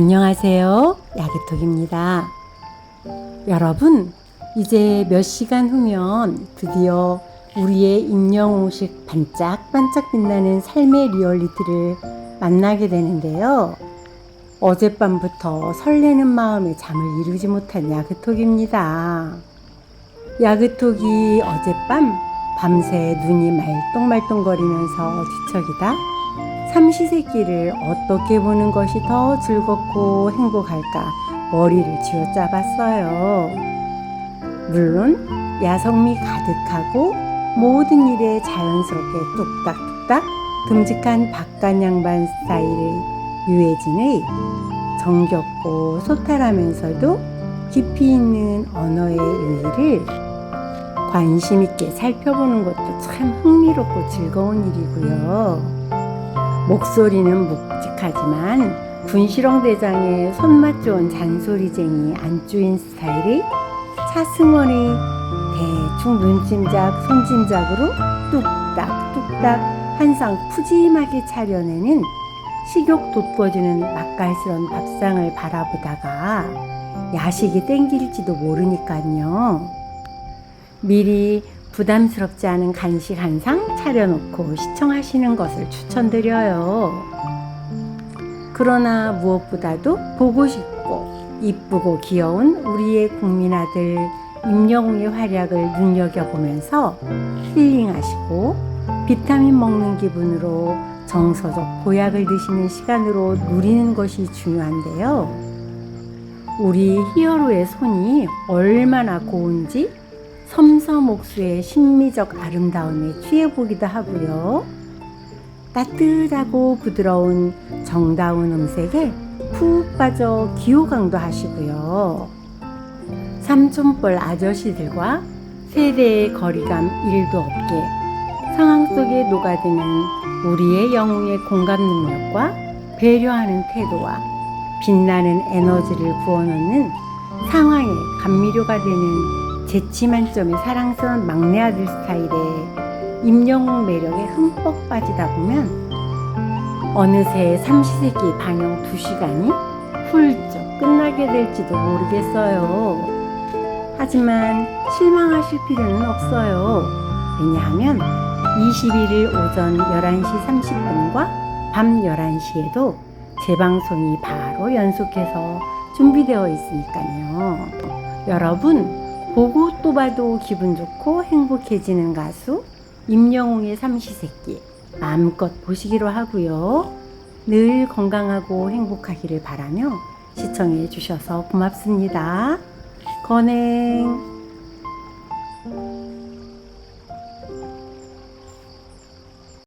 안녕하세요. 야기톡입니다. 여러분, 이제 몇 시간 후면 드디어 우리의 임영웅식 반짝반짝 빛나는 삶의 리얼리티를 만나게 되는데요. 어젯밤부터 설레는 마음에 잠을 이루지 못한 야그톡입니다. 야그톡이 어젯밤 밤새 눈이 말똥말똥거리면서 뒤척이다 삼시세끼를 어떻게 보는 것이 더 즐겁고 행복할까 머리를 쥐어 짜봤어요. 물론 야성미 가득하고 모든 일에 자연스럽게 뚝딱뚝딱 듬직한 박간 양반 스타일의 유해진의 정겹고 소탈하면서도 깊이 있는 언어의 의의를 관심 있게 살펴보는 것도 참 흥미롭고 즐거운 일이고요. 목소리는 묵직하지만 군시렁 대장의 손맛 좋은 잔소리쟁이 안주인 스타일이 차승원의 대충 눈찜작 손찜작으로 뚝딱 뚝딱 한상 푸짐하게 차려내는 식욕 돋궈주는 맛깔스러운 밥상을 바라보다가 야식이 땡길지도 모르니까요. 미리 부담스럽지 않은 간식 한 상 차려놓고 시청하시는 것을 추천드려요. 그러나 무엇보다도 보고 싶고 이쁘고 귀여운 우리의 국민 아들 임영웅의 활약을 눈여겨보면서 힐링하시고 비타민 먹는 기분으로 정서적 보약을 드시는 시간으로 누리는 것이 중요한데요. 우리 히어로의 손이 얼마나 고운지 섬섬옥수의 신미적 아름다움에 취해보기도 하고요. 따뜻하고 부드러운 정다운 음색에 푹 빠져 기호강도 하시고요. 삼촌뻘 아저씨들과 세대의 거리감 일도 없게 상황 속에 녹아드는 우리의 영웅의 공감 능력과 배려하는 태도와 빛나는 에너지를 부어넣는 상황에 감미료가 되는 재치 만점의 사랑스러운 막내 아들 스타일의 임영웅 매력에 흠뻑 빠지다 보면 어느새 삼시세끼 방영 2시간이 훌쩍 끝나게 될지도 모르겠어요. 하지만 실망하실 필요는 없어요. 왜냐하면 21일 오전 11시 30분과 밤 11시에도 재방송이 바로 연속해서 준비되어 있으니까요. 여러분, 보고 또 봐도 기분 좋고 행복해지는 가수 임영웅의 삼시세끼 마음껏 보시기로 하고요. 늘 건강하고 행복하기를 바라며 시청해 주셔서 고맙습니다. 건행